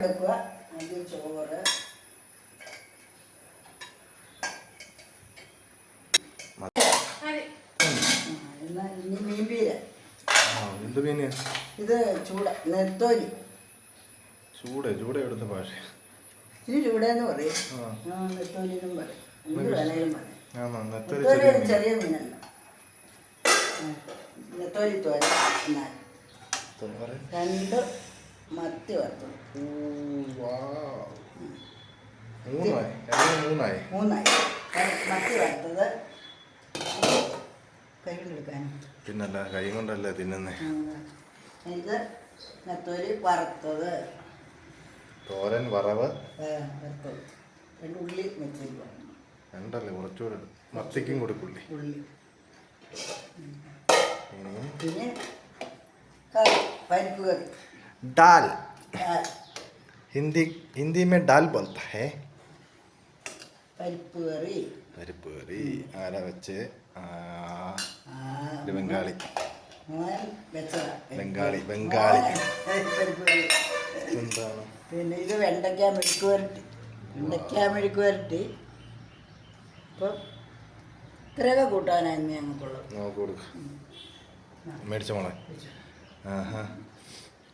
എടുക്കുക. അതിൽ ചോറ്. ഇനി മീൻപീര. ആ എന്ത് മീന്? ഇത് ചൂട നെത്തോലി. ചൂട് ചൂട് എവിടുത്തെ ഭാഷ ഇനി ചൂടെന്ന് പറയും. ആ. നെത്തോലി എന്നും പറയും. എന്ത് വേണേലും പറയും. നെത്തോലി ചെറിയ ഒരു മീൻ ചെറിയ മീനല്ല. നെത്തോലി തോര എന്നാൽ. രണ്ട് മത്തി വറുത്തത്. മൂന്നായി. മൂന്നായി. മൂന്നായി. മത്തി വറുത്തത് പിന്നല്ല കൈ കൊണ്ടല്ലേ തിന്നുന്നേ. ഇത് നെത്തോലി വറുത്തത്. തോരൻ വറവ്. ആ, വറുത്തത്. രണ്ട് ഉള്ളി വെച്ചിരിക്കുക രണ്ടല്ലേ കുറച്ചുകൂടെ മത്തിക്കും കൊടുക്കുള്ളി ഉള്ളി. പിന്നെ പരിപ്പ് കറി. ഡാൽ ആ, ഹിന്ദി ഹിന്ദി में ഡാൽ बोलता है പരിപ്പ് കറി പരിപ്പ് കറി ആരാ വെച്ച് ആ, ആ, ഒരു ബംഗാളി മോൻ വെച്ചതാ ബംഗാളി, ബംഗാളി. മോൻ പരിപ്പ് കറി എന്താണ് പിന്നെ ഇത് വെണ്ടയ്ക്ക മെഴുക്ക് വരട്ടി വെണ്ടയ്ക്ക മെഴുക്ക് വരട്ടി ഇപ്പം ഇത്രയൊക്കെ കൂട്ടാനായിരുന്നു ഞങ്ങൾക്കുള്ളത് നോക്ക് കൊടുക്ക മേടിച്ച മോളെ ആഹാ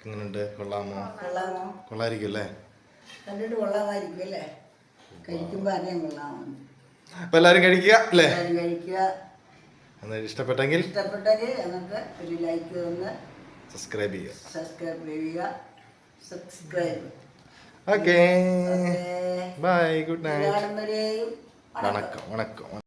എങ്ങനെയുണ്ട് കൊള്ളാമോ? കൊള്ളായിരിക്കും അല്ലേ? കണ്ടിട്ട് കൊള്ളാമായിരിക്കും അല്ലേ? കഴിക്കുമ്പോൾ അറിയാൻ കൊള്ളാമോ അപ്പൊ എല്ലാരും കഴിക്കുക അല്ലേ? എല്ലാവരും കഴിക്കുക. എന്നാലും ഇഷ്ടപ്പെട്ടെങ്കിൽ ഇഷ്ടപ്പെട്ടെങ്കിൽ നമുക്ക് ഒരു ലൈക്ക് തന്ന് സബ്സ്ക്രൈബ് ചെയ്യുക. സബ്സ്ക്രൈബ് ചെയ്യുക. Subscribe okay. Bye good night വണക്കം വണക്കം.